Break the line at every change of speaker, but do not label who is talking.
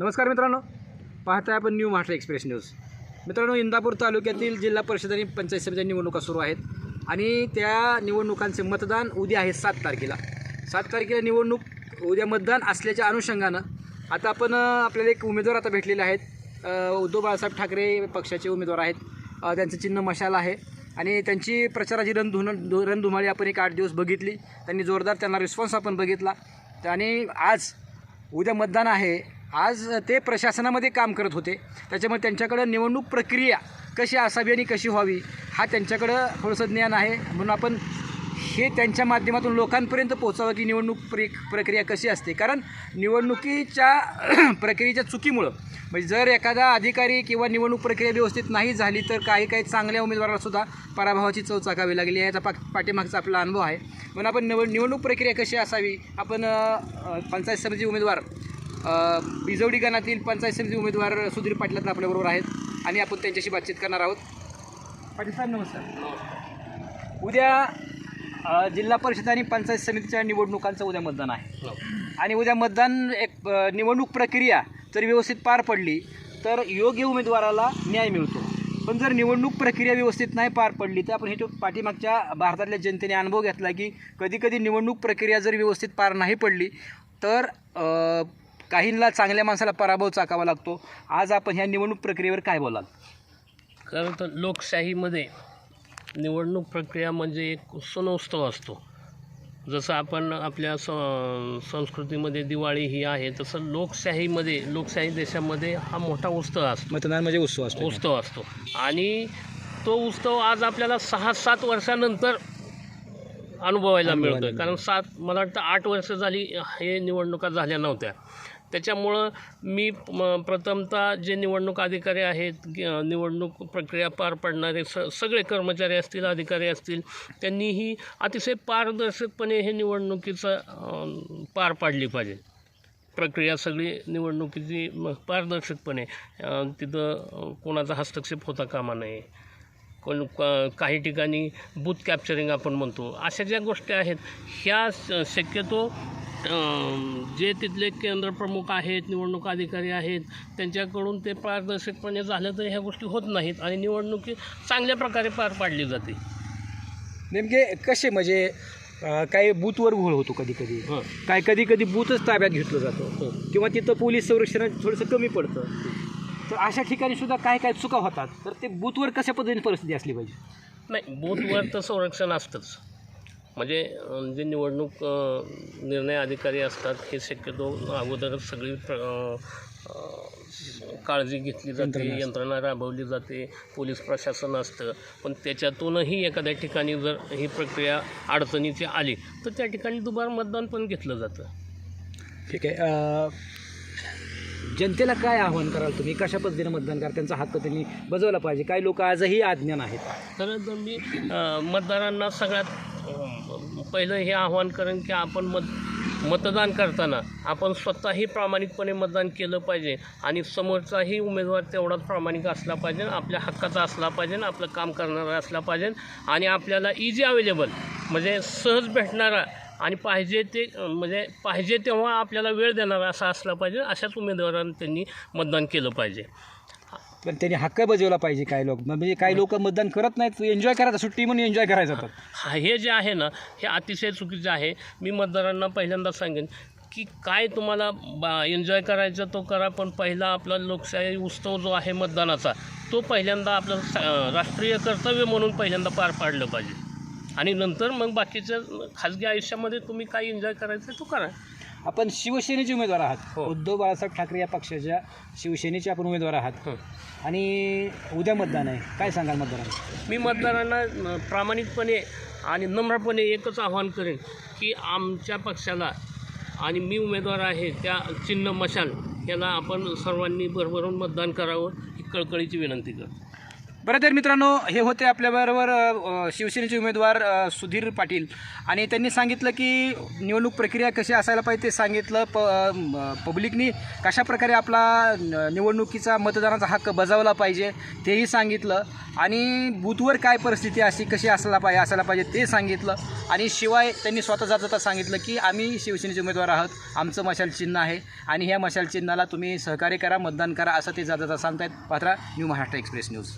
नमस्कार मित्रांनो पाहताय आपण न्यू महाराष्ट्र एक्सप्रेस न्यूज. मित्रांनो इंदापूर तालुक्यातील जिल्हा परिषद आणि पंचायत समित्या निवडणुका सुरू आहेत आणि त्या निवडणुकांचे मतदान उद्या आहे सात तारखेला. सात तारखेला निवडणूक उद्या मतदान असल्याच्या अनुषंगानं आता आपण आपल्याला एक उमेदवार आता भेटलेले आहेत. उद्धव बाळासाहेब ठाकरे पक्षाचे उमेदवार आहेत. त्यांचं चिन्ह मशाल आहे आणि त्यांची प्रचाराची रणधुन रणधुमाळी आपण एक आठ दिवस बघितली. त्यांनी जोरदार त्यांना रिस्पॉन्स आपण बघितला. आणि आज उद्या मतदान आहे. आज ते प्रशासनामध्ये काम करत होते. त्याच्यामुळे त्यांच्याकडं निवडणूक प्रक्रिया कशी असावी आणि कशी व्हावी हा त्यांच्याकडं थोडंसं ज्ञान आहे. म्हणून आपण हे त्यांच्या माध्यमातून लोकांपर्यंत पोहोचावं की निवडणूक प्रि प्रक्रिया कशी असते. कारण निवडणुकीच्या प्रक्रियेच्या चुकीमुळं म्हणजे जर एखादा अधिकारी किंवा निवडणूक प्रक्रिया व्यवस्थित नाही झाली तर काही काही चांगल्या उमेदवारालासुद्धा पराभवाची चव चाकावी लागली याचा पा पाठीमागचा आपला अनुभव आहे. म्हणून आपण निवड निवडणूक प्रक्रिया कशी असावी आपण पंचायत समिती उमेदवार बिजवडी गणातील पंचायत समिती उमेदवार सुधीर पाटील आता आपल्याबरोबर आहेत. आणि आपण त्यांच्याशी बातचीत करणार आहोत. पाटील साहेब नमस्कार. उद्या जिल्हा परिषद आणि पंचायत समितीच्या निवडणुकांचं उद्या मतदान आहे. आणि उद्या मतदान एक निवडणूक प्रक्रिया जर व्यवस्थित पार पडली तर योग्य उमेदवाराला न्याय मिळतो. पण जर निवडणूक प्रक्रिया व्यवस्थित नाही पार पडली तर आपण हे पाठीमागच्या भारतातल्या जनतेने अनुभव घेतला की कधीकधी निवडणूक प्रक्रिया जर व्यवस्थित पार नाही पडली तर काहींना चांगल्या माणसाला पराभव चाकावा लागतो. आज आपण ह्या निवडणूक प्रक्रियेवर काय बोलाल?
खरं तर लोकशाहीमध्ये निवडणूक प्रक्रिया म्हणजे एक सणोत्सव असतो. जसं आपण आपल्या स संस्कृतीमध्ये दिवाळी ही आहे तसं लोकशाहीमध्ये लोकशाही देशामध्ये हा मोठा उत्सव असतो.
मतदान म्हणजे उत्सव असतो.
उत्सव असतो. आणि तो उत्सव आज आपल्याला सहा सात वर्षानंतर अनुभवायला मिळतोय. कारण सात मला वाटतं आठ वर्ष झाली हे निवडणुका झाल्या नव्हत्या. त्याच्यामुळं मी म- प्रथमतः जे निवडणूक अधिकारी आहेत ग- निवडणूक प्रक्रिया पार पाडणारे स सगळे कर्मचारी असतील अधिकारी असतील त्यांनीही अतिशय पारदर्शकपणे हे निवडणुकीचं पार पाडली पाहिजे. प्रक्रिया सगळी निवडणुकीची पारदर्शकपणे. तिथं कोणाचा हस्तक्षेप होता कामा नये. कोण क- काही ठिकाणी बूथ कॅप्चरिंग आपण म्हणतो. अशा ज्या गोष्टी आहेत ह्या श- शक्यतो जे तिथले केंद्र प्रमुख आहेत निवडणूक अधिकारी आहेत त्यांच्याकडून ते पारदर्शकपणे झालं तर ह्या गोष्टी होत नाहीत आणि निवडणुकी चांगल्या प्रकारे पार पाडली जाते.
नेमके कसे म्हणजे काही बूथवर घोळ होतो कधी कधी
हं.
काय कधी कधी बूथच ताब्यात घेतलं जातं?
हो.
किंवा तिथं पोलीस संरक्षण थोडंसं कमी पडतं? तर अशा ठिकाणी सुद्धा काय काय चुका होतात? तर ते बूथवर कशा पद्धतीने परिस्थिती असली पाहिजे?
नाही बूथवर तर संरक्षण असतंच. म्हणजे जे निवडणूक निर्णय अधिकारी असतात हे शक्यतो अगोदरच सगळी काळजी घेतली जाते
यंत्रणा
राबवली जाते पोलीस प्रशासन असतं. पण त्याच्यातूनही एखाद्या ठिकाणी जर ही प्रक्रिया अडचणीची आली तर त्या ठिकाणी दुबार मतदान पण घेतलं जातं.
ठीक आहे जनतेला काय आव्हान कराल तुम्ही? कशा पद्धतीने मतदान करा त्यांचा हक्क त्यांनी बजवला पाहिजे. काही लोक आजही अज्ञान आहेत.
तर मी मतदारांना सगळ्यात पहिलं हे आव्हान करेन की आपण मत मतदान करताना आपण स्वतःही प्रामाणिकपणे मतदान केलं पाहिजे आणि समोरचाही उमेदवार तेवढाच प्रामाणिक असला पाहिजे आपल्या हक्काचा असला पाहिजे आपलं काम करणारा असला पाहिजे आणि आपल्याला इझी अवेलेबल म्हणजे सहज भेटणारा आणि पाहिजे ते म्हणजे पाहिजे तेव्हा आपल्याला वेळ देणारा असा असला पाहिजे अशाच उमेदवारांनी त्यांनी मतदान केलं पाहिजे.
पण त्यांनी हक्क बजवला पाहिजे काही लोक. म्हणजे काही लोक मतदान करत नाहीत एन्जॉय करायचं सुट्टी म्हणून एन्जॉय करायचं तर.
हा हे जे आहे ना हे अतिशय चुकीचं आहे. मी मतदारांना पहिल्यांदा सांगेन की काय तुम्हाला बा एन्जॉय करायचं तो करा पण पहिला आपला लोकशाही उत्सव जो आहे मतदानाचा तो पहिल्यांदा आपलं राष्ट्रीय कर्तव्य म्हणून पहिल्यांदा पार पाडलं पाहिजे. आणि नंतर मग बाकीचं खाजगी आयुष्यामध्ये तुम्ही काय एन्जॉय करायचं तो करा.
आपण शिवसेनेचे उमेदवार आहात.
हो.
उद्धव बाळासाहेब ठाकरे या पक्षाच्या शिवसेनेचे आपण उमेदवार आहात.
हं.
आणि उद्या मतदान आहे. काय सांगाल मतदारांना?
मी मतदारांना अं, प्रामाणिकपणे आणि नम्रपणे एकच आवाहन करेन की आमच्या पक्षाला आणि मी उमेदवार आहे त्या चिन्ह मशाल याला आपण सर्वांनी भरभरून मतदान करावं ही कळकळीची विनंती करतो.
बरं तर मित्रांनो हे होते आपल्याबरोबर शिवसेनेचे उमेदवार सुधीर पाटील. आणि त्यांनी सांगितलं की निवडणूक प्रक्रिया कशी असायला पाहिजे ते सांगितलं प पब्लिकनी कशा प्रकारे आपला न- निवडणुकीचा मतदानाचा हक्क बजावला पाहिजे तेही सांगितलं. आणि बूथवर काय परिस्थिती अशी कशी असायला पाहिजे असायला पाहिजे ते सांगितलं. आणि शिवाय त्यांनी स्वतः जात जाता सांगितलं की आम्ही शिवसेनेचे उमेदवार आहोत आमचं मशाल चिन्ह आहे. आणि ह्या मशाल चिन्हाला तुम्ही सहकार्य करा मतदान करा असं ते जाता जाता सांगतायत. Patra New Maharashtra Express News.